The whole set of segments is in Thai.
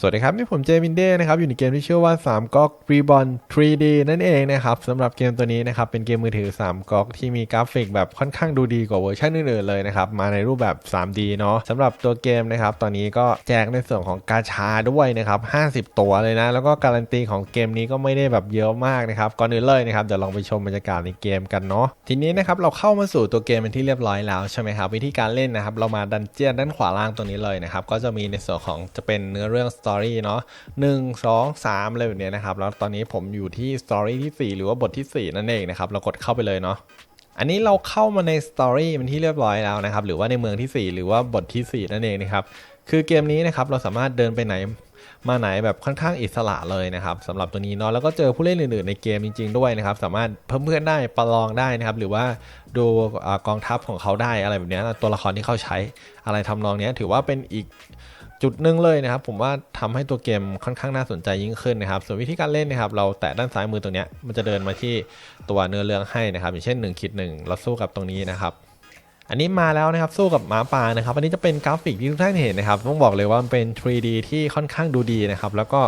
สวัสดีครับ นี่ผมเจมินเด้นะครับ อยู่ในเกมที่ชื่อว่า 3ก๊อก Reborn 3D นั่นเองนะครับสำหรับเกมตัวนี้นะครับ เป็นเกมมือถือ 3ก๊อกที่มีกราฟิกแบบค่อนข้างดูดีกว่าเวอร์ชันอื่นๆเลยนะครับ มาในรูปแบบ 3D เนาะสำหรับตัวเกมนะครับ ตอนนี้ก็แจกในส่วนของกาชาด้วยนะครับ 50 ตัวเลยนะ แล้วก็การันตีของเกมนี้ก็ไม่ได้แบบเยอะมากนะครับ ก่อนอื่นเลยนะครับ เดี๋ยวลองไปชมบรรยากาศในเกมกันเนาะทีนี้นะครับเราเข้ามาสู่ตัวเกมเป็นที่เรียบร้อยแล้วใช่ไหมครับวิธีการเล่นนะครับเรามาดันเจียนด้านขวาล่างตรงนี้เลยนะครับก็จะมีในส่วนของจะเป็นเนื้อเรื่องสตอรี่เนาะ1 2 3อะไรแบบนี้นะครับ แล้วตอนนี้ผมอยู่ที่สตอรี่ที่ 4 หรือว่าบทที่ 4 นั่นเองนะครับ เรากดเข้าไปเลยเนาะอันนี้เราเข้ามาในสตอรี่เป็นที่เรียบร้อยแล้วนะครับ หรือว่าในเมืองที่ 4 หรือว่าบทที่ 4 นั่นเองนะครับ คือเกมนี้นะครับเราสามารถเดินไปไหนมาไหนแบบค่อนข้างอิสระเลยนะครับสำหรับตัวนี้เนาะแล้วก็เจอผู้เล่นอื่นๆในเกมจริง ๆ ด้วยนะครับ สามารถเพิ่มเพื่อนได้ประลองได้นะครับหรือว่าดูอกองทัพของเขาได้อะไรแบบเนี้ยตัวละครที่เขาใช้อะไรทำนองเนี้ยถือว่าเป็นอีก จุดหนึ่งเลยนะครับ ผมว่าทำให้ตัวเกมค่อนข้างน่าสนใจยิ่งขึ้นนะครับ ส่วนวิธีการเล่นนะครับ เราแตะด้านซ้ายมือตรงเนี้ยมันจะเดินมาที่ตัวเนื้อเรื่องให้นะครับ อย่างเช่น1คิด1เราสู้กับตรงนี้นะครับ อันนี้มาแล้วนะครับสู้กับหมาป่านะครับ อันนี้จะเป็นกราฟิกที่ทุกท่านเห็นนะครับ ต้องบอกเลยว่ามันเป็น 3D ที่ค่อนข้างดูดีนะครับ แล้วก็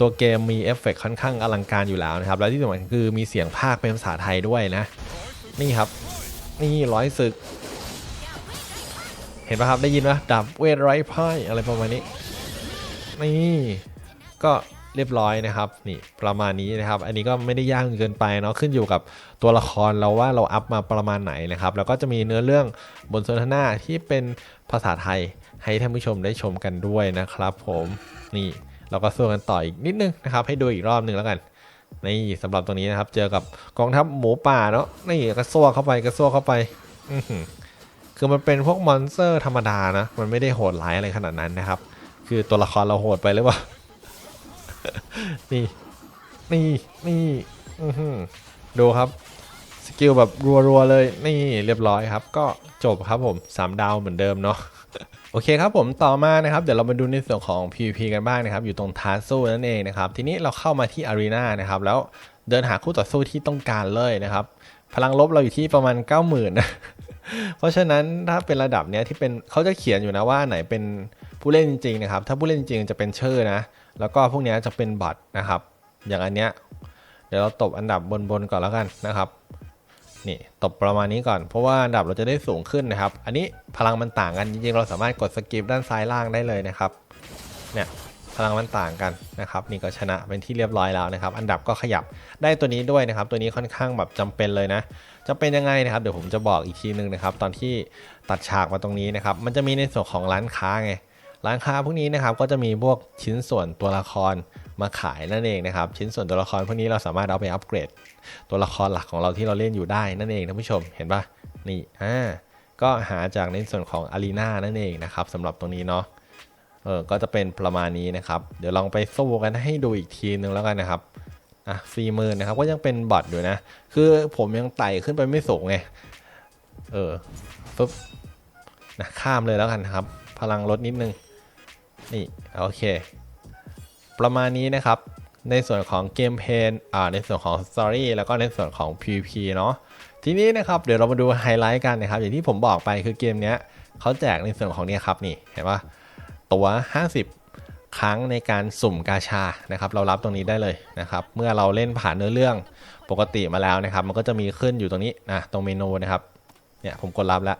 ตัวเกมมีเอฟเฟกต์ค่อนข้างอลังการอยู่แล้วนะครับ แล้วที่สำคัญคือมีเสียงภาคเป็นภาษาไทยด้วยนะ นี่ครับ นี่ร้อยศึก เห็นปะครับได้ยินปะดับเวทไร้พ่ายอะไรประมาณนี้ นี่ก็เรียบร้อยนะครับนี่ประมาณนี้นะครับ อันนี้ก็ไม่ได้ยากเกินไปเนาะขึ้นอยู่กับตัวละครเราว่าเราอัพมาประมาณไหนนะครับ แล้วก็จะมีเนื้อเรื่องบนสนทนาที่เป็นภาษาไทยให้ท่านผู้ชมได้ชมกันด้วยนะครับ ผมนี่เราก็สู้กันต่ออีกนิดนึงนะครับ ให้ดูอีกรอบหนึ่งแล้วกันนี่สำหรับตรงนี้นะครับ เจอกับกองทัพหมูป่าเนาะนี่กระซวกเข้าไปกระซวกเข้าไปอื คือมันเป็นพวกมอนสเตอร์ธรรมดานะ มันไม่ได้โหดร้ายอะไรขนาดนั้นนะครับ คือตัวละครเราโหดไปหรือเปล่า นี่ นี่ นี่ดูครับ สกิลแบบรัวๆเลย นี่เรียบร้อยครับ ก็จบครับผม 3 ดาวเหมือนเดิมเนาะโอเคครับผมต่อมานะครับ เดี๋ยวเรามาดูในส่วนของ PVP กันบ้างนะครับ อยู่ตรงทาสู้นั่นเองนะครับ ทีนี้เราเข้ามาที่อารีนานะครับ แล้วเดินหาคู่ต่อสู้ที่ต้องการเลยนะครับ พลังลบเราอยู่ที่ประมาณ 90,000นะ เพราะฉะนั้นถ้าเป็นระดับเนี้ยที่เป็นเขาจะเขียนอยู่นะว่าไหนเป็นผู้เล่นจริงๆนะครับ ถ้าผู้เล่นจริงจะเป็นเชอร์นะ แล้วก็พวกนี้จะเป็นบัตรนะครับ อย่างอันเนี้ยเดี๋ยวเราตบอันดับบนๆก่อนแล้วกันนะครับนี่ตบประมาณนี้ก่อนเพราะว่าอันดับเราจะได้สูงขึ้นนะครับ อันนี้พลังมันต่างกันจริงๆเราสามารถกดสกิปด้านซ้ายล่างได้เลยนะครับเนี่ย พลังมันต่างกันนะครับนี่ก็ชนะเป็นที่เรียบร้อยแล้วนะครับ อันดับก็ขยับได้ตัวนี้ด้วยนะครับ ตัวนี้ค่อนข้างแบบจำเป็นเลยนะจะเป็นยังไงนะครับเดี๋ยวผมจะบอกอีกทีนึงนะครับ ตอนที่ตัดฉากมาตรงนี้นะครับ มันจะมีในส่วนของร้านค้าไงร้านค้าพวกนี้นะครับก็จะมีพวกชิ้นส่วนตัวละครมาขายนั่นเองนะครับ ชิ้นส่วนตัวละครพวกนี้เราสามารถเอาไปอัปเกรด ตัวละครหลักของเราที่เราเล่นอยู่ได้นั่นเองท่านผู้ชมเห็นปะนี่อ่าก็หาจากในส่วนของอารีนานั่นเองนะครับสำหรับตรงนี้เนาะ เออก็จะเป็นประมาณนี้นะครับ เดี๋ยวลองไปสู้กันให้ดูอีกทีนึงแล้วกันนะครับอะสี่หมื่นนะครับก็ยังเป็นบอทอยู่นะ คือผมยังไต่ขึ้นไปไม่สูงไงเออปุ๊บนะข้ามเลยแล้วกันครับ พลังลดนิดนึง นี่โอเค ประมาณนี้นะครับ ในส่วนของเกมเพลย์อ่าในส่วนของสตอรี่แล้วก็ในส่วนของ PVP เนาะทีนี้นะครับเดี๋ยวเรามาดูไฮไลท์กันนะครับ อย่างที่ผมบอกไปคือเกมเนี้ยเขาแจกในส่วนของเนี่ยครับนี่เห็นปะ ตัว50 ครั้งในการสุ่มกาชานะครับ เรารับตรงนี้ได้เลยนะครับ เมื่อเราเล่นผ่านเนื้อเรื่องปกติมาแล้วนะครับ มันก็จะมีขึ้นอยู่ตรงนี้นะตรงเมนูนะครับเนี่ยผมกดรับแล้ว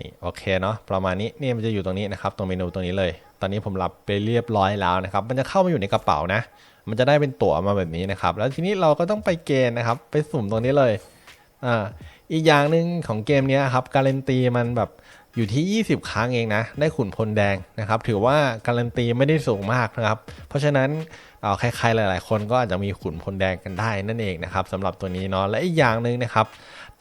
นี่โอเคเนาะประมาณนี้นี่มันจะอยู่ตรงนี้นะครับตรงเมนูตรงนี้เลย ตอนนี้ผมรับไปเรียบร้อยแล้วนะครับ มันจะเข้ามาอยู่ในกระเป๋านะ มันจะได้เป็นตั๋วมาแบบนี้นะครับ แล้วทีนี้เราก็ต้องไปเกณฑ์นะครับ ไปสุ่มตรงนี้เลยอ่าอีกอย่างหนึ่งของเกมนี้ครับการันตีมันแบบ อยู่ที่ 20 ครั้งเองนะ ได้ขุนพลแดงนะครับ ถือว่าการันตีไม่ได้สูงมากนะครับ เพราะฉะนั้นเอ่อใครๆหลาย ๆ คนก็อาจจะมีขุนพลแดงกันได้นั่นเองนะครับสำหรับตัวนี้เนาะและอีกอย่างหนึ่งนะครับ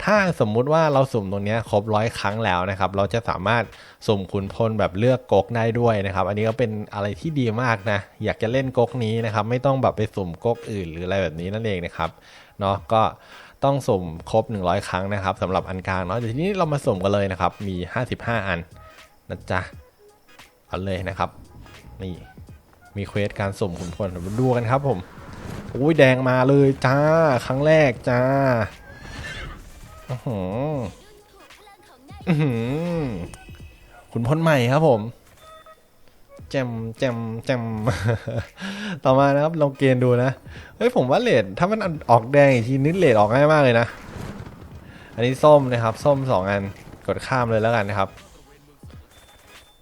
ถ้าสมมุติว่าเราสุ่มตรงนี้ครบร้อยครั้งแล้วนะครับ เราจะสามารถสุ่มขุนพลแบบเลือกก๊กได้ด้วยนะครับ อันนี้ก็เป็นอะไรที่ดีมากนะ อยากจะเล่นก๊กนี้นะครับ ไม่ต้องแบบไปสุ่มก๊กอื่นหรืออะไรแบบนี้นั่นเองนะครับเนาะก็ต้องสุ่มครบ 100 ครั้งนะครับสำหรับอันกลางเนาะเดี๋ยวทีนี้เรามาสุ่มกันเลยนะครับ มี 55 อันนะจ๊ะเอาเลยนะครับ นี่มีเควสการสุ่มขุนพลมาดูกันครับผมอุ้ยแดงมาเลยจ้า ครั้งแรกจ้าอือหืออื้อหือขุนพลใหม่ครับผม แจมแจมแจมต่อมานะครับลองเกณฑ์ดูนะ เฮ้ยผมว่าเลดถ้ามันออกแดงอีกทีนิดเลดออกง่ายมากเลยนะ อันนี้ส้มนะครับ ส้มสองอันกดข้ามเลยแล้วกันนะครับ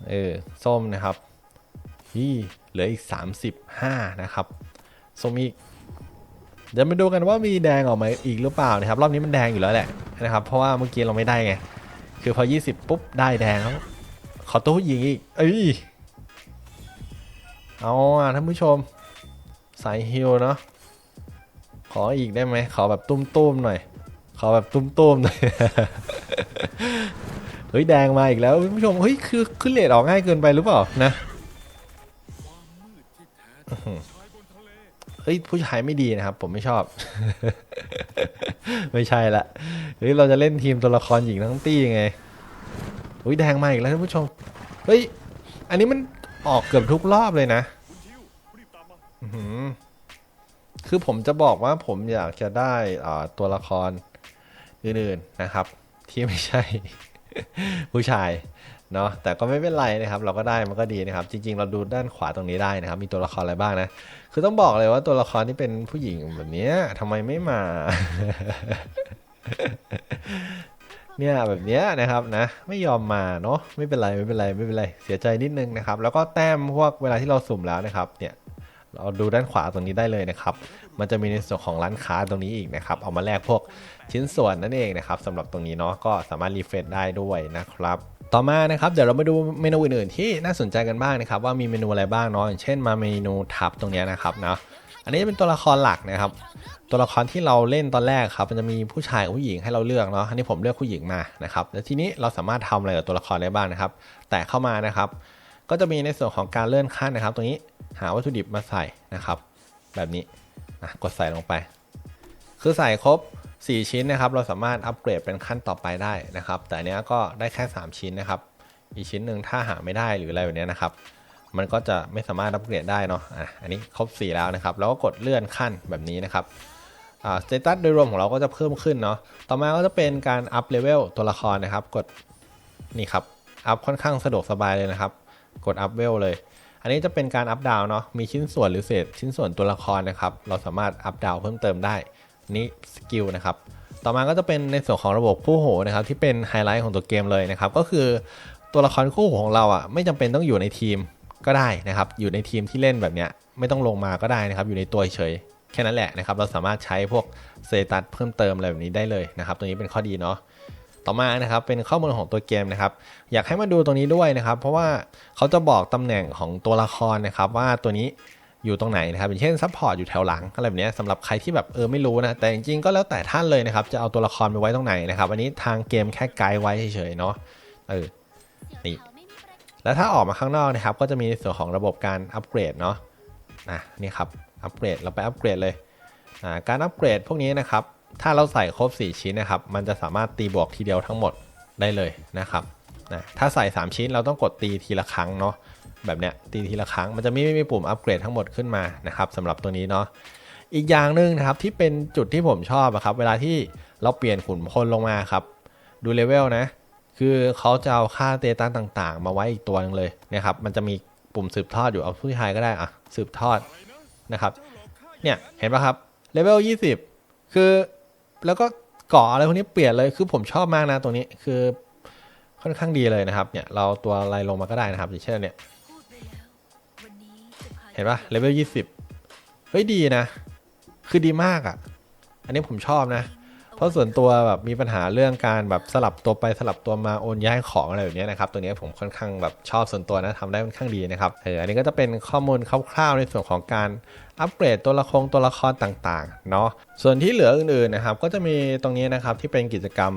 เออส้มนะครับนี่เหลืออีก 35 นะครับ ส้มอีก เดี๋ยวมาดูกันว่ามีแดงออกมาอีกหรือเปล่านะครับ รอบนี้มันแดงอยู่แล้วแหละนะครับ เพราะว่าเมื่อกี้เราไม่ได้ไง คือพอ 20 ปุ๊บได้แดงแล้วขอตัวผู้หญิงอีก เอ้ย เอาอะท่านผู้ชม สายฮิลเนาะขออีกได้ไหมขอแบบตุ้มๆหน่อย ขอแบบตุ้มๆหน่อย เฮ้ยแดงมาอีกแล้วท่านผู้ชม เฮ้ยคือขึ้นเลทออกง่ายเกินไปหรือเปล่านะเฮ้ยผู้ชายไม่ดีนะครับ ผมไม่ชอบ ไม่ใช่ละเฮ้ยเราจะเล่นทีมตัวละครหญิงทั้งตี้ยังไงเฮ้ยแดงมาอีกแล้วท่านผู้ชม เฮ้ย อันนี้มัน ออกเกือบทุกรอบเลยนะคือผมจะบอกว่าผมอยากจะได้ตัวละครอื่นๆนะครับ ที่ไม่ใช่ ผู้ชายเนาะแต่ก็ไม่เป็นไรนะครับ เราก็ได้มันก็ดีนะครับ จริง ๆ เราดูด้านขวาตรงนี้ได้นะครับ มีตัวละครอะไรบ้างนะ คือต้องบอกเลยว่าตัวละครที่เป็นผู้หญิงแบบนี้ทำไมไม่มา เนี่ยแบบเนี้ยนะครับนะไม่ยอมมาเนาะไม่เป็นไรไม่เป็นไรไม่เป็นไรเสียใจนิดนึงนะครับ แล้วก็แต้มพวกเวลาที่เราสุ่มแล้วนะครับเนี่ยเราดูด้านขวาตรงนี้ได้เลยนะครับ มันจะมีในส่วนของร้านค้าตรงนี้อีกนะครับ เอามาแลกพวกชิ้นส่วนนั่นเองนะครับสำหรับตรงนี้เนาะก็สามารถรีเฟรชได้ด้วยนะครับ ต่อมานะครับเดี๋ยวเรามาดูเมนูอื่นๆที่น่าสนใจกันบ้างนะครับ ว่ามีเมนูอะไรบ้างเนาะอย่างเช่นมาเมนูทับตรงเนี้ยนะครับเนาะ อันนี้จะเป็นตัวละครหลักนะครับ ตัวละครที่เราเล่นตอนแรกครับ มันจะมีผู้ชายกับผู้หญิงให้เราเลือกเนาะ อันนี้ผมเลือกผู้หญิงมานะครับ แล้วทีนี้เราสามารถทำอะไรกับตัวละครได้บ้างนะครับ แต่เข้ามานะครับ ก็จะมีในส่วนของการเลื่อนขั้นนะครับ ตรงนี้หาวัตถุดิบมาใส่นะครับ แบบนี้นะกดใส่ลงไป คือใส่ครบ 4 ชิ้นนะครับ เราสามารถอัปเกรดเป็นขั้นต่อไปได้นะครับ แต่อันเนี้ยก็ได้แค่ 3 ชิ้นนะครับ อีกชิ้นหนึ่งถ้าหาไม่ได้หรืออะไรแบบเนี้ยนะครับ มันก็จะไม่สามารถอัปเกรดได้เนาะอะอันนี้ครบ 4 แล้วนะครับ แล้วก็กดเลื่อนขั้นแบบนี้นะครับอ่าสเตตัสโดยรวมของเราก็จะเพิ่มขึ้นเนาะต่อมาก็จะเป็นการอัพเลเวลตัวละครนะครับ กดนี่ครับอัพค่อนข้างสะดวกสบายเลยนะครับ กดอัพเวลเลย อันนี้จะเป็นการอัพดาวเนาะมีชิ้นส่วนหรือเศษชิ้นส่วนตัวละครนะครับ เราสามารถอัพดาวเพิ่มเติมได้นี่สกิลนะครับต่อมาก็จะเป็นในส่วนของระบบคู่หูนะครับที่เป็นไฮไลท์ของตัวเกมเลยนะครับ ก็คือตัวละครคู่หูของเราอะไม่จำเป็นต้องอยู่ในทีม ก็ได้นะครับ อยู่ในทีมที่เล่นแบบเนี้ยไม่ต้องลงมาก็ได้นะครับ อยู่ในตัวเฉยแค่นั้นแหละนะครับ เราสามารถใช้พวกเซตัสเพิ่มเติมอะไรแบบนี้ได้เลยนะครับ ตัวนี้เป็นข้อดีเนาะต่อมานะครับเป็นข้อมูลของตัวเกมนะครับ อยากให้มาดูตรงนี้ด้วยนะครับ เพราะว่าเขาจะบอกตำแหน่งของตัวละครนะครับ ว่าตัวนี้อยู่ตรงไหนนะครับอย่างเช่นซัพพอร์ตอยู่แถวหลังอะไรแบบเนี้ยสำหรับใครที่แบบเออไม่รู้นะแต่จริงๆก็แล้วแต่ท่านเลยนะครับ จะเอาตัวละครไปไว้ตรงไหนนะครับอันนี้ทางเกมแค่ไกด์ไว้เฉยๆเนาะเออนี่ แล้วถ้าออกมาข้างนอกนะครับ ก็จะมีส่วนของระบบการอัปเกรดเนาะนะนี่ครับอัปเกรดเราไปอัปเกรดเลยการอัปเกรดพวกนี้นะครับ ถ้าเราใส่ครบ 4 ชิ้นนะครับ มันจะสามารถตีบวกทีเดียวทั้งหมดได้เลยนะครับนะถ้าใส่ 3 ชิ้นเราต้องกดตีทีละครั้งเนาะแบบเนี้ยตีทีละครั้งมันจะไม่มีปุ่มอัปเกรดทั้งหมดขึ้นมานะครับสำหรับตัวนี้เนาะอีกอย่างหนึ่งนะครับที่เป็นจุดที่ผมชอบอะครับ เวลาที่เราเปลี่ยนขุนพลลงมาครับ ดูเลเวลนะ คือเขาจะเอาค่าเตตันต่างๆ มาไว้อีกตัวหนึงเลยนะครับ มันจะมีปุ่มสืบทอดอยู่เอาผู้ชายก็ได้อะสืบทอดนะครับ เนี่ยเห็นปะครับเลเวล20 คือแล้วก็เกาะอะไรพวกนี้เปลี่ยนเลยคือผมชอบมากนะตัวนี้คือค่อนข้างดีเลยนะครับ เนี่ยเราตัวอะไรลงมาก็ได้นะครับอย่างเช่นเนี่ยเห็นปะเลเวล20 เฮ้ยดีนะ คือดีมากอะ่ะ อันนี้ผมชอบนะ เพราะส่วนตัวแบบมีปัญหาเรื่องการแบบสลับตัวไปสลับตัวมาโอนย้ายของอะไรแบบเนี้ยนะครับตัวเนี้ยผมค่อนข้างแบบชอบส่วนตัวนะทำได้ค่อนข้างดีนะครับเอออันนี้ก็จะเป็นข้อมูลคร่าวๆ ในส่วนของการอัปเกรดตัวละครตัวละครต่างๆเนาะส่วนที่เหลืออื่นๆนะครับก็จะมีตรงนี้นะครับที่เป็นกิจกรรม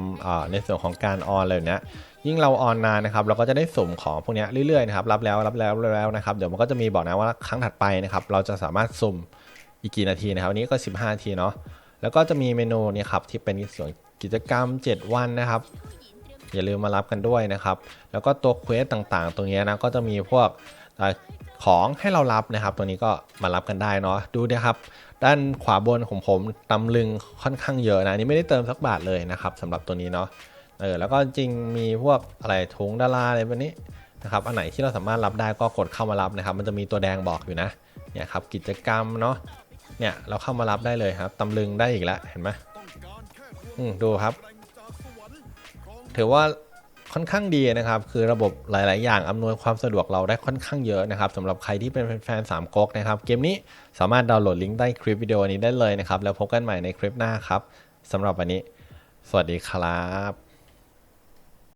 ในส่วนของการออนเลยเนี้ยยิ่งเราออนนานนะครับเราก็จะได้สุ่มของพวกเนี้ยเรื่อยๆนะครับรับแล้วรับแล้วรับแล้วนะครับเดี๋ยวมันก็จะมีบอกนะว่าครั้งถัดไปนะครับเราจะสามารถสุ่มอีกกี่นาทีนะครับวันนี้ก็ 15นาทีเนาะ แล้วก็จะมีเมนูเนี่ยครับที่เป็นส่วนกิจกรรม 7 วันนะครับ อย่าลืมมารับกันด้วยนะครับ แล้วก็ตัวเควสต่างๆ ตรงนี้นะก็จะมีพวกของให้เรารับนะครับ ตัวนี้ก็มารับกันได้เนาะดูนะครับด้านขวาบนของผมตำลึงค่อนข้างเยอะนะนี่ไม่ได้เติมสักบาทเลยนะครับสำหรับตัวนี้เนาะเออแล้วก็จริงมีพวกอะไรถุงดาราอะไรแบบนี้นะครับอันไหนที่เราสามารถรับได้ก็กดเข้ามารับนะครับ มันจะมีตัวแดงบอกอยู่นะเนี่ยครับกิจกรรมเนาะ เนี่ยเราเข้ามารับได้เลยครับตำลึงได้อีกแล้วเห็นไหมอืมดูครับ ถือว่าค่อนข้างดีนะครับ คือระบบหลาย ๆ อย่างอำนวยความสะดวกเราได้ค่อนข้างเยอะนะครับสำหรับใครที่เป็นแฟนๆสามก๊กนะครับเกมนี้สามารถดาวน์โหลดลิงก์ใต้คลิปวิดีโอนี้ได้เลยนะครับ แล้วพบกันใหม่ในคลิปหน้าครับสำหรับวันนี้ สวัสดีครับ